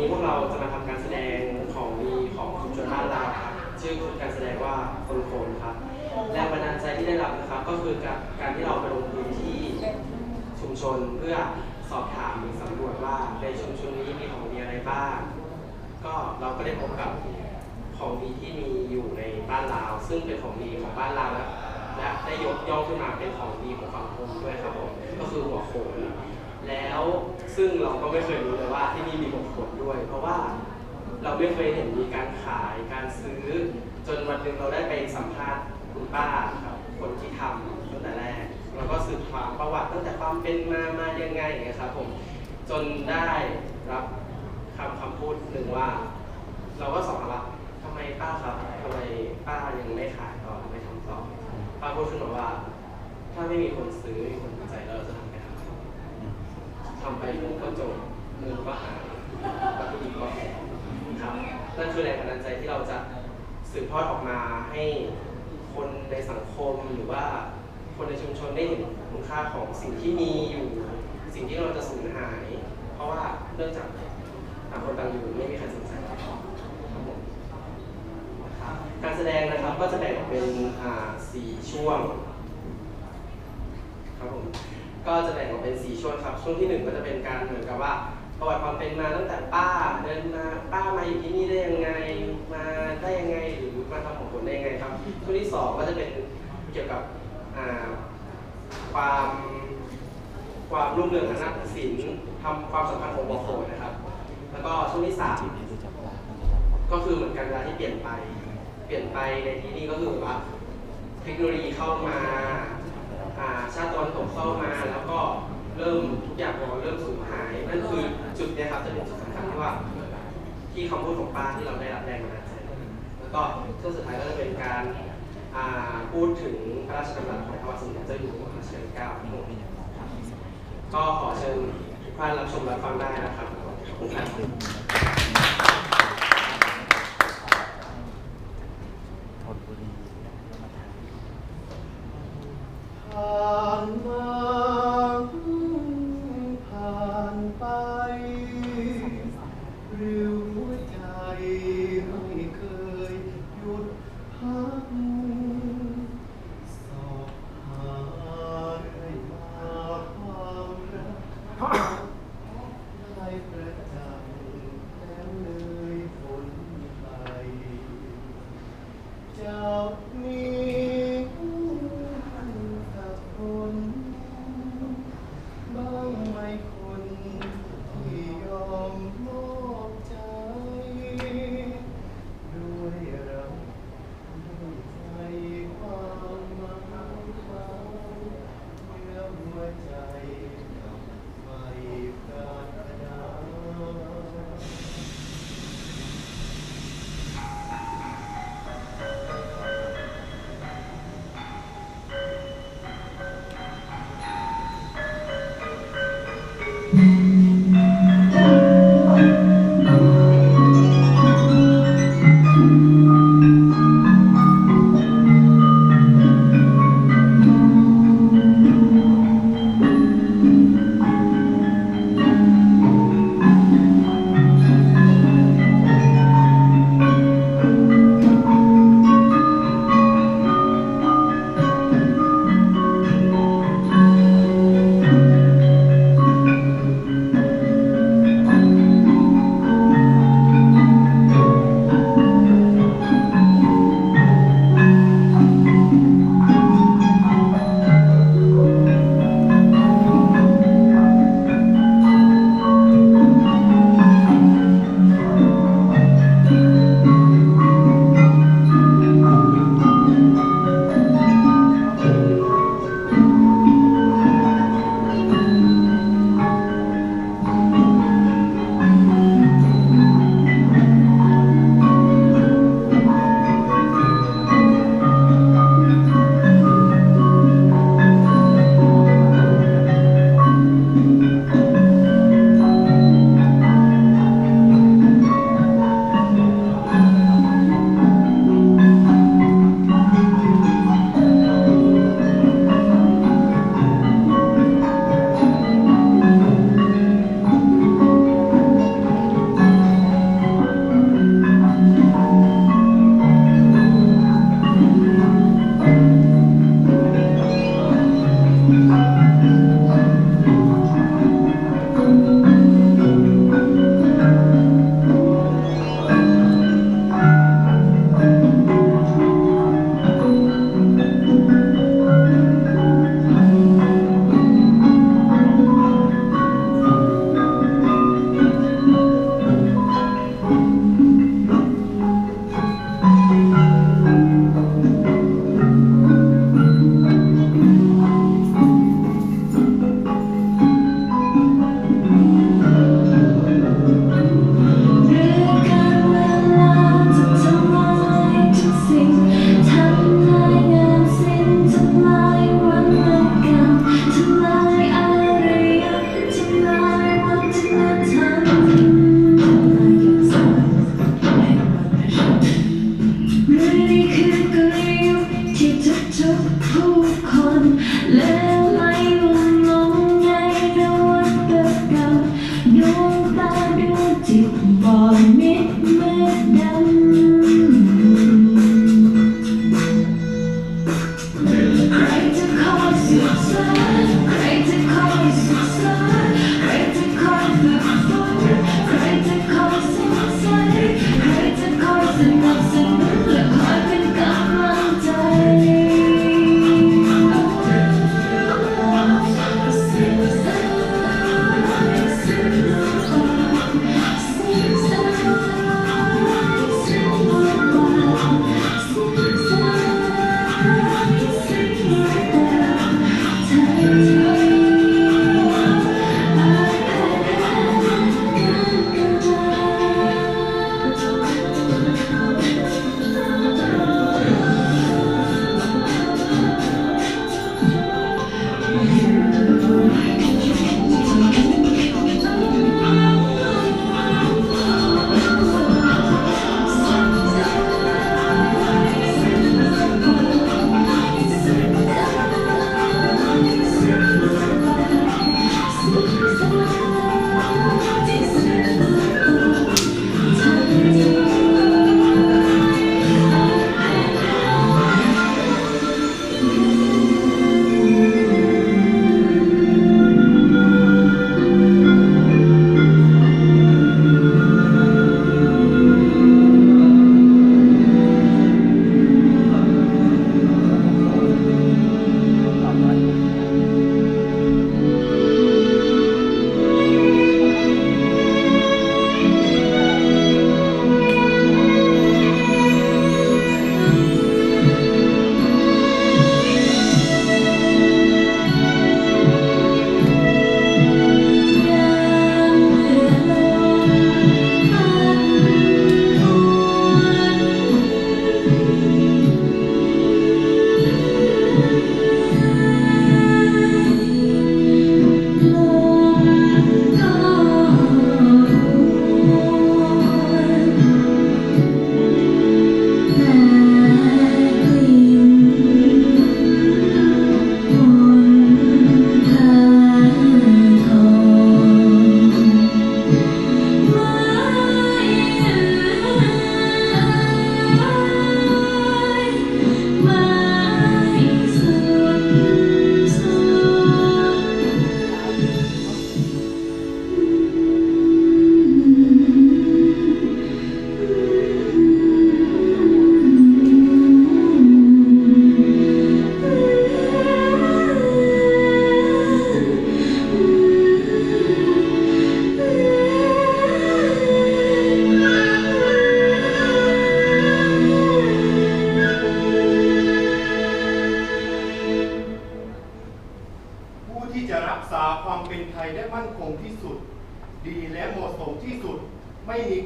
นี้พวกเราจะมาทำการแสดงของดีของชุมชนบ้านเราครับชื่อชุดการแสดงว่าคนโคนครับแรงบันดาลใจที่ได้รับนะครับก็คือการการที่เราไปลงพื้นที่ชุมชนเพื่อสอบถามหรือสำรวจว่าในชุมชนนี้มีของดีอะไรบ้าง ก็เราก็ได้พบกับของดีที่มีอยู่ในบ้านเราซึ่งเป็นของดีของบ้านเราและและได้ยกย่องขึ้นมาเป็นของดีของฝั่งผมด้วยครับผมก็คือหัวโขนแล้วซึ่งเราก็ไม่เคยรู้เลย เพราะว่าเราไม่เคยเห็นมีการขายการซื้อ จนวันหนึ่งเราได้ไปสัมภาษณ์คุณป้าครับคนที่ทำตั้งแต่แรกเราก็สืบความประวัติตั้งแต่ความเป็นมามายังไงอย่างเงี้ยครับผมจนได้รับคำคำพูดหนึ่งว่า เราก็สอบถามว่าทำไมป้าครับทำไมป้ายังไม่ขายต่อไม่ทำต่อป้าพูดขึ้นมาว่า ถ้าไม่มีคนซื้อม่มีคนสนใจแล้วเราจะทำไปทำไมทำไปเงินก็จบเงินก็หายวัตถุดิบก็แพงครับนั่นคือแรงบันดาลใจที่เราจะ สืบทอดออกมาให้คนในสังคมหรือว่าคนในชุมชนได้เห็นคุณค่าของสิ่งที่มีอยู่ สิ่งที่เราจะสูญหาย เพราะว่าเนื่องจากต่างคนต่างอยู่ไม่มีใครสนใจครับผมการแสดงนะครับก็จะแบ่งออกเป็นสี่ช่วงครับผมก็จะแบ่งออกเป็นสี่ช่วงครับ ช่วงที่หนึ่งก็จะเป็นการเหมือนกับว่า ประวัติความเป็นมาตั้งแต่ป้าเดินมาป้ามาอยู่ที่นี่ได้ยังไงมาได้ยังไงหรือมาทำของผลได้ยังไงครับช่วงที่สองก็จะเป็นเกี่ยวกับความความรุ่งเรืองทางด้านศิลป์ทำความสัมพันธ์ของบอโขนนะครับ แล้วก็ช่วงที่สามก็คือเหมือนกันเวลาที่เปลี่ยนไป เปลี่ยนไปในที่นี้ก็คือว่าเทคโนโลยีเข้ามาชาติตะวันตกเข้ามาแล้วก็เริ่มทุกอย่างพอเริ่มสูญหายนั่นคือ จุดเนี้ยครับจะเป็นจุดสำคัญที่ว่าที่คำพูดของป้าที่เราได้รับแรงบันดาแล้วก็ช่วงสุดท้ายก็จะเป็นการพูดถึงพระราชดำรัสของพระบาทสมเด็จเจ้าอยู่หัวรัชกาลที่เก้าทั้งหมดก็ขอเชิญทุกท่านรับชมรับฟังได้นะครับขอบคุณครับ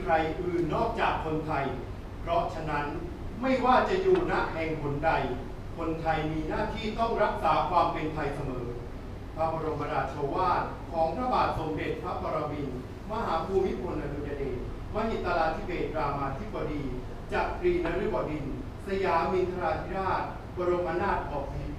ใครอื่นนอกจากคนไทย เพราะฉะนั้นไม่ว่าจะอยู่ณแห่งหนใด คนไทยมีหน้าที่ต้องรักษาความเป็นไทยเสมอ พระบรมราโชวาทของพระบาทสมเด็จพระปรมินทรมหาภูมิพลอดุลยเดชมหิตลาธิเบศรามาธิบดีจักรีนฤบดินทร์สยามินทราธิราช บรมนาถบพิตร